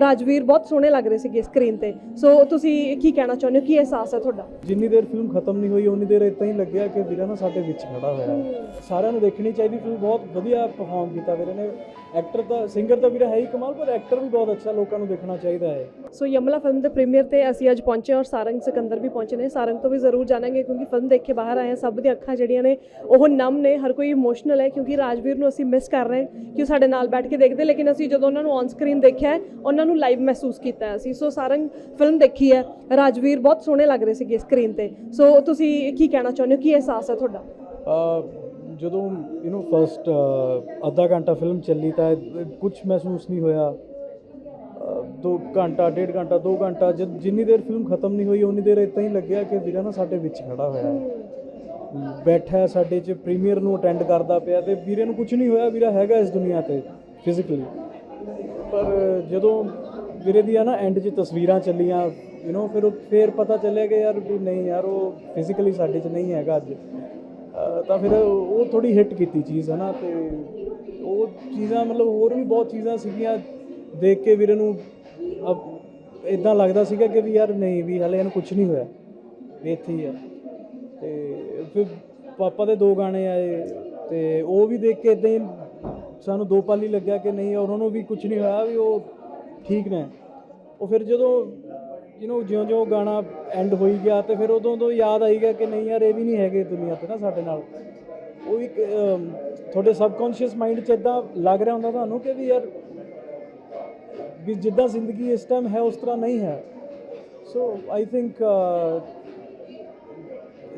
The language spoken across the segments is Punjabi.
ਰਾਜਵੀਰ ਬਹੁਤ ਸੋਹਣੇ ਲੱਗ ਰਹੇ ਸੀਗੇ ਸਕਰੀਨ ਤੇ। ਸੋ ਤੁਸੀਂ ਕੀ ਕਹਿਣਾ ਚਾਹੁੰਦੇ ਹੋ? ਕੀ ਅਹਿਸਾਸ ਹੈ ਤੁਹਾਡਾ? ਜਿੰਨੀ ਦੇਰ ਫਿਲਮ ਖਤਮ ਨਹੀਂ ਹੋਈ ਉਨੀ ਦੇਰ ਇਦਾਂ ਹੀ ਲੱਗਿਆ ਕਿ ਵੀਰਾ ਨਾ ਸਾਡੇ ਵਿੱਚ ਖੜਾ ਹੋਇਆ। ਹੈ। ਸਾਰਿਆਂ ਨੂੰ ਦੇਖਣੀ ਚਾਹੀਦੀ ਫਿਲਮ ਬਹੁਤ ਵਧੀਆ ਪਰਫਾਰਮ ਕੀਤਾ ਵੀਰੇ ਨੇ। ਐਕਟਰ ਤਾਂ ਸਿੰਗਰ ਤਾਂ ਵੀਰਾ ਹੈ ਹੀ ਕਮਾਲ ਪਰ ਐਕਟਰ ਵੀ ਬਹੁਤ ਅੱਛਾ ਲੋਕਾਂ ਨੂੰ ਦੇਖਣਾ ਚਾਹੀਦਾ ਹੈ। ਸੋ ਯਮਲਾ ਫਿਲਮ ਦੇ ਪ੍ਰੀਮੀਅਰ ਤੇ ਅਸੀਂ ਅੱਜ ਪਹੁੰਚੇ ਔਰ ਸਾਰੰਗ ਸਿਕੰਦਰ ਵੀ ਪਹੁੰਚੇ ਨੇ। ਸਾਰੰਗ ਤੋਂ ਵੀ ਜ਼ਰੂਰ ਜਾਣਾਂਗੇ ਕਿਉਂਕਿ ਫਿਲਮ ਦੇਖ ਕੇ ਬਾਹਰ ਆਏ ਸਭ ਦੀਆਂ ਅੱਖਾਂ ਜਿਹੜੀਆਂ ਨੇ ਉਹ ਨਮ ਨੇ। ਹਰ ਕੋਈ ਇਮੋਸ਼ਨਲ ਹੈ ਕਿਉਂਕਿ ਰਾਜਵੀਰ ਨੂੰ ਅਸੀਂ ਮਿਸ ਕਰ ਰਹੇ ਹਾਂ ਕਿ ਉਹ ਸਾਡੇ ਨਾਲ ਬੈਠ ਕੇ ਦੇਖਦੇ। ਲੇਕਿਨ ਅਸੀਂ ਜਦੋਂ ਉਹਨਾਂ ਨੂੰ ਔਨ ਸਕਰੀਨ ਦੇਖਿਆ ਉਹਨਾਂ ਨੂੰ ਲਾਈਵ ਮਹਿਸੂਸ ਕੀਤਾ ਅਸੀਂ। ਸੋ ਸਾਰੰਗ ਫਿਲਮ ਦੇਖੀ ਹੈ। ਰਾਜਵੀਰ ਬਹੁਤ ਸੋਹਣੇ ਲੱਗ ਰਹੇ ਸੀਗੇ ਸਕਰੀਨ ਤੇ। ਸੋ ਤੁਸੀਂ ਕੀ ਕਹਿਣਾ ਚਾਹੁੰਦੇ ਹੋ? ਕੀ ਅਹਿਸਾਸ ਹੈ ਤੁਹਾਡਾ? ਜਦੋਂ ਯੂ نو ਫਸਟ ਅੱਧਾ ਘੰਟਾ ਫਿਲਮ ਚੱਲੀ ਤਾਂ ਕੁਝ ਮਹਿਸੂਸ ਨਹੀਂ ਹੋਇਆ। ਅਹ ਦੋ ਘੰਟਾ ਡੇਢ ਘੰਟਾ ਦੋ ਘੰਟਾ ਜਦ ਜਿੰਨੀ ਦੇਰ ਫਿਲਮ ਖਤਮ ਨਹੀਂ ਹੋਈ ਉਨੀ ਦੇਰ ਇਦਾਂ ਹੀ ਲੱਗਿਆ ਕਿ ਵੀਰਾ ਨਾ ਸਾਡੇ ਵਿੱਚ ਖੜਾ ਹੋਇਆ ਹੈ। ਬੈਠਾ ਸਾਡੇ ਚ ਪ੍ਰੀਮੀਅਰ ਨੂੰ ਅਟੈਂਡ ਕਰਦਾ ਪਿਆ ਤੇ ਵੀਰੇ ਨੂੰ ਕੁਝ ਨਹੀਂ ਹੋਇਆ। ਵੀਰਾ ਹੈਗਾ ਇਸ ਦੁਨੀਆ ਤੇ ਫਿਜ਼ੀਕਲੀ ਪਰ ਜਦੋਂ ਵੀਰੇ ਦੀਆਂ ਨਾ ਐਂਡ 'ਚ ਤਸਵੀਰਾਂ ਚੱਲੀਆਂ ਯੂ نو ਫਿਰ ਫਿਰ ਪਤਾ ਚੱਲਿਆ ਕਿ ਯਾਰ ਵੀ ਨਹੀਂ ਯਾਰ, ਉਹ ਫਿਜ਼ੀਕਲੀ ਸਾਡੇ 'ਚ ਨਹੀਂ ਹੈਗਾ ਅੱਜ। ਤਾਂ ਫਿਰ ਉਹ ਥੋੜੀ ਹਿੱਟ ਕੀਤੀ ਚੀਜ਼ ਹੈ ਨਾ ਤੇ ਉਹ ਚੀਜ਼ਾਂ ਮਤਲਬ ਹੋਰ ਵੀ ਬਹੁਤ ਚੀਜ਼ਾਂ ਸੀਗੀਆਂ ਦੇਖ ਕੇ ਵੀਰੇ ਨੂੰ ਇਦਾਂ ਲੱਗਦਾ ਸੀਗਾ ਕਿ ਵੀ ਯਾਰ ਨਹੀਂ, ਵੀ ਹਲੇ ਇਹਨੂੰ ਕੁਝ ਨਹੀਂ ਹੋਇਆ, ਵੀ ਇੱਥੇ ਹੀ ਆ। ਤੇ ਫਿਰ ਪਾਪਾ ਦੇ ਦੋ ਗਾਣੇ ਆਏ, ਤੇ ਉਹ ਵੀ ਦੇਖ ਕੇ ਇਦਾਂ ਹੀ ਸਾਨੂੰ ਦੋ ਪਾਲੀ ਲੱਗਿਆ ਕਿ ਨਹੀਂ ਉਹਨਾਂ ਨੂੰ ਵੀ ਕੁਝ ਨਹੀਂ ਹੋਇਆ ਵੀ ਉਹ ਠੀਕ ਨੇ। ਉਹ ਫਿਰ ਜਦੋਂ ਯੂ نو ਜਿਉਂ-ਜਿਉਂ ਗਾਣਾ ਐਂਡ ਹੋਈ ਗਿਆ ਤੇ ਫਿਰ ਉਦੋਂ ਤੋਂ ਯਾਦ ਆਈ ਗਿਆ ਕਿ ਨਹੀਂ ਯਾਰ, ਇਹ ਵੀ ਨਹੀਂ ਹੈਗੇ ਦੁਨੀਆ ਤੇ ਨਾ ਸਾਡੇ ਨਾਲ। ਉਹ ਵੀ ਤੁਹਾਡੇ ਸਬਕੌਂਸ਼ੀਅਸ ਮਾਈਂਡ 'ਚ ਇਦਾਂ ਲੱਗ ਰਿਹਾ ਹੁੰਦਾ ਤੁਹਾਨੂੰ ਕਿ ਵੀ ਯਾਰ, ਵੀ ਜਿੱਦਾਂ ਜ਼ਿੰਦਗੀ ਇਸ ਟਾਈਮ ਹੈ, ਉਸ ਤਰ੍ਹਾਂ ਨਹੀਂ ਹੈ। ਸੋ ਆਈ ਥਿੰਕ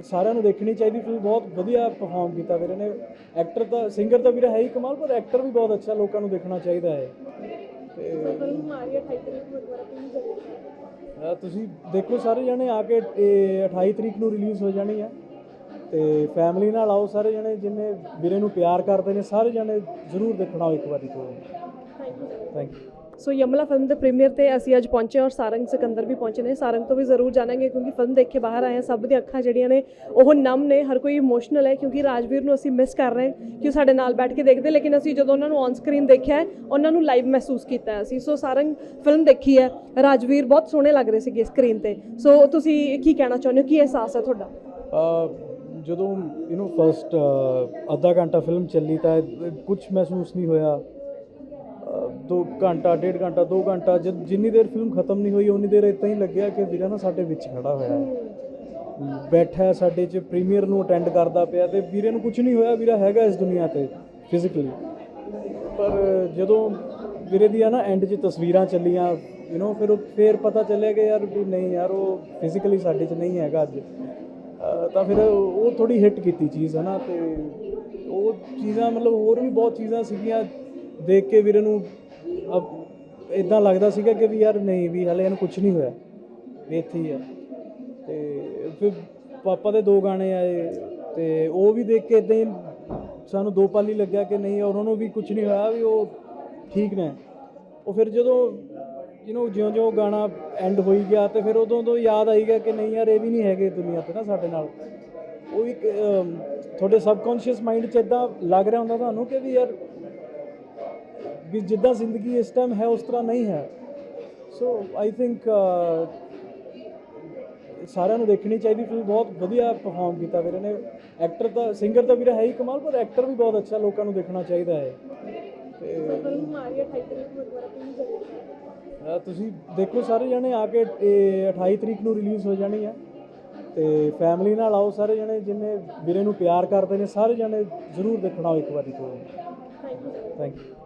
ਸਾਰਿਆਂ ਨੂੰ ਦੇਖਣੀ ਚਾਹੀਦੀ ਫਿਲਮ ਬਹੁਤ ਵਧੀਆ ਪਰਫਾਰਮ ਕੀਤਾ ਵੀਰੇ ਨੇ। ਐਕਟਰ ਤਾਂ, ਸਿੰਗਰ ਤਾਂ ਵੀਰੇ ਹੈ ਹੀ ਕਮਾਲ, ਪਰ ਐਕਟਰ ਵੀ ਬਹੁਤ ਅੱਛਾ ਲੋਕਾਂ ਨੂੰ ਦੇਖਣਾ ਚਾਹੀਦਾ ਹੈ। ਤੇ ਅਹ ਤੁਸੀਂ ਦੇਖੋ ਸਾਰੇ ਜਣੇ ਆ ਕੇ, ਇਹ 28 ਤਰੀਕ ਨੂੰ ਰਿਲੀਜ਼ ਹੋ ਜਾਣੀ ਹੈ ਤੇ ਫੈਮਿਲੀ ਨਾਲ ਆਓ ਸਾਰੇ ਜਣੇ, ਜਿੰਨੇ ਵੀਰੇ ਨੂੰ ਪਿਆਰ ਕਰਦੇ ਨੇ, ਸਾਰੇ ਜਣੇ ਜ਼ਰੂਰ ਦੇਖਣਾ ਆਓ ਇੱਕ ਵਾਰੀ ਤੋਂ। Thank you so Yamla film ਦੇ ਪ੍ਰੀਮੀਅਰ ਤੇ ਅਸੀਂ ਅੱਜ ਪਹੁੰਚੇ ਔਰ ਸਾਰੰਗ ਸਿਕੰਦਰ ਵੀ ਪਹੁੰਚੇ ਨੇ। ਸਾਰੰਗ ਤੋਂ ਵੀ ਜ਼ਰੂਰ ਜਾਣਾਂਗੇ ਕਿਉਂਕਿ ਫਿਲਮ ਦੇਖ ਕੇ ਬਾਹਰ ਆਏ ਹਾਂ। ਸਭ ਦੀਆਂ ਅੱਖਾਂ ਜਿਹੜੀਆਂ ਨੇ ਉਹ ਨਮ ਨੇ। ਹਰ ਕੋਈ ਇਮੋਸ਼ਨਲ ਹੈ ਕਿਉਂਕਿ ਰਾਜਵੀਰ ਨੂੰ ਅਸੀਂ ਮਿਸ ਕਰ ਰਹੇ ਹਾਂ ਕਿ ਉਹ ਸਾਡੇ ਨਾਲ ਬੈਠ ਕੇ ਦੇਖਦੇ ਲੇਕਿਨ ਅਸੀਂ ਜਦੋਂ ਉਹਨਾਂ ਨੂੰ ਔਨ ਸਕਰੀਨ ਦੇਖਿਆ ਉਹਨਾਂ ਨੂੰ ਲਾਈਵ ਮਹਿਸੂਸ ਕੀਤਾ ਅਸੀਂ। ਸੋ ਸਾਰੰਗ ਫਿਲਮ ਦੇਖੀ ਹੈ। ਰਾਜਵੀਰ ਬਹੁਤ ਸੋਹਣੇ ਲੱਗ ਰਹੇ ਸੀਗੇ ਸਕਰੀਨ ਤੇ। ਸੋ ਤੁਸੀਂ ਕੀ ਕਹਿਣਾ ਚਾਹੁੰਦੇ ਹੋ? ਕੀ ਅਹਿਸਾਸ ਹੈ ਤੁਹਾਡਾ? ਜਦੋਂ ਯੂ نو ਫਸਟ ਅੱਧਾ ਘੰਟਾ ਫਿਲਮ ਚੱਲੀ ਤਾਂ ਕੁਝ ਮਹਿਸੂਸ ਨਹੀਂ ਹੋਇਆ। ਦੋ ਘੰਟਾ, ਡੇਢ ਘੰਟਾ, ਦੋ ਘੰਟਾ ਜਦ ਜਿੰਨੀ ਦੇਰ ਫਿਲਮ ਖਤਮ ਨਹੀਂ ਹੋਈ ਉਨੀ ਦੇਰ ਇਦਾਂ ਹੀ ਲੱਗਿਆ ਕਿ ਵੀਰਾ ਨਾ ਸਾਡੇ ਵਿੱਚ ਖੜਾ ਹੋਇਆ ਹੈ। ਬੈਠਾ ਹੈ ਸਾਡੇ 'ਚ ਪ੍ਰੀਮੀਅਰ ਨੂੰ ਅਟੈਂਡ ਕਰਦਾ ਪਿਆ ਤੇ ਵੀਰੇ ਨੂੰ ਕੁਝ ਨਹੀਂ ਹੋਇਆ, ਵੀਰਾ ਹੈਗਾ ਇਸ ਦੁਨੀਆ ਤੇ ਫਿਜ਼ੀਕਲੀ ਪਰ ਜਦੋਂ ਵੀਰੇ ਦੀਆਂ ਨਾ ਐਂਡ 'ਚ ਤਸਵੀਰਾਂ ਚੱਲੀਆਂ ਯੂ نو ਫਿਰ ਫਿਰ ਪਤਾ ਚੱਲਿਆ ਕਿ ਯਾਰ ਵੀ ਨਹੀਂ ਯਾਰ, ਉਹ ਫਿਜ਼ੀਕਲੀ ਸਾਡੇ 'ਚ ਨਹੀਂ ਹੈਗਾ ਅੱਜ। ਤਾਂ ਫਿਰ ਉਹ ਥੋੜੀ ਹਿੱਟ ਕੀਤੀ ਚੀਜ਼ ਹੈ ਨਾ ਤੇ ਉਹ ਚੀਜ਼ਾਂ ਮਤਲਬ ਹੋਰ ਵੀ ਬਹੁਤ ਚੀਜ਼ਾਂ ਸੀਗੀਆਂ, ਦੇਖ ਕੇ ਵੀਰੇ ਨੂੰ ਇਦਾਂ ਲੱਗਦਾ ਸੀਗਾ ਕਿ ਵੀ ਯਾਰ ਨਹੀਂ ਵੀ ਹਲੇ ਇਹਨੂੰ ਕੁਝ ਨਹੀਂ ਹੋਇਆ ਵੀ ਇੱਥੇ ਹੀ ਆ। ਤੇ ਫਿਰ ਪਾਪਾ ਦੇ ਦੋ ਗਾਣੇ ਆਏ ਤੇ ਉਹ ਵੀ ਦੇਖ ਕੇ ਇਦਾਂ ਹੀ ਸਾਨੂੰ ਦੋ ਪਾਲੀ ਲੱਗਿਆ ਕਿ ਨਹੀਂ ਉਹਨਾਂ ਨੂੰ ਵੀ ਕੁਝ ਨਹੀਂ ਹੋਇਆ ਵੀ ਉਹ ਠੀਕ ਨੇ। ਉਹ ਫਿਰ ਜਦੋਂ ਯੂ نو ਜਿਉਂ-ਜਿਉਂ ਗਾਣਾ ਐਂਡ ਹੋਈ ਗਿਆ ਤੇ ਫਿਰ ਉਦੋਂ ਤੋਂ ਯਾਦ ਆਈ ਗਿਆ ਕਿ ਨਹੀਂ ਯਾਰ ਇਹ ਵੀ ਨਹੀਂ ਹੈਗੇ ਦੁਨੀਆ ਤੇ ਨਾ ਸਾਡੇ ਨਾਲ। ਉਹ ਵੀ ਇੱਕ, ਤੁਹਾਡੇ ਸਬਕੌਂਸ਼ੀਅਸ ਮਾਈਂਡ 'ਚ ਇਦਾਂ ਲੱਗ ਰਿਹਾ ਹੁੰਦਾ ਤੁਹਾਨੂੰ ਕਿ ਵੀ ਯਾਰ ਵੀ ਜਿੱਦਾਂ ਜ਼ਿੰਦਗੀ ਇਸ ਟਾਈਮ ਹੈ ਉਸ ਤਰ੍ਹਾਂ ਨਹੀਂ ਹੈ। ਸੋ ਆਈ ਥਿੰਕ ਸਾਰਿਆਂ ਨੂੰ ਦੇਖਣੀ ਚਾਹੀਦੀ ਫਿਲਮ ਬਹੁਤ ਵਧੀਆ ਪਰਫਾਰਮ ਕੀਤਾ ਵੀਰੇ ਨੇ। ਐਕਟਰ ਤਾਂ ਸਿੰਗਰ ਤਾਂ ਵੀਰੇ ਹੈ ਹੀ ਕਮਾਲ ਪਰ ਐਕਟਰ ਵੀ ਬਹੁਤ ਅੱਛਾ ਲੋਕਾਂ ਨੂੰ ਦੇਖਣਾ ਚਾਹੀਦਾ ਹੈ। ਤੇ ਤੁਸੀਂ ਦੇਖੋ ਸਾਰੇ ਜਣੇ ਆ ਕੇ ਇਹ 28 ਤਰੀਕ ਨੂੰ ਰਿਲੀਜ਼ ਹੋ ਜਾਣੀ ਹੈ। ਤੇ ਫੈਮਿਲੀ ਨਾਲ ਆਓ ਸਾਰੇ ਜਣੇ ਜਿੰਨੇ ਵੀਰੇ ਨੂੰ ਪਿਆਰ ਕਰਦੇ ਨੇ ਸਾਰੇ ਜਣੇ ਜ਼ਰੂਰ ਦੇਖਣਾ ਇੱਕ ਵਾਰੀ ਤੋਂ। Thank you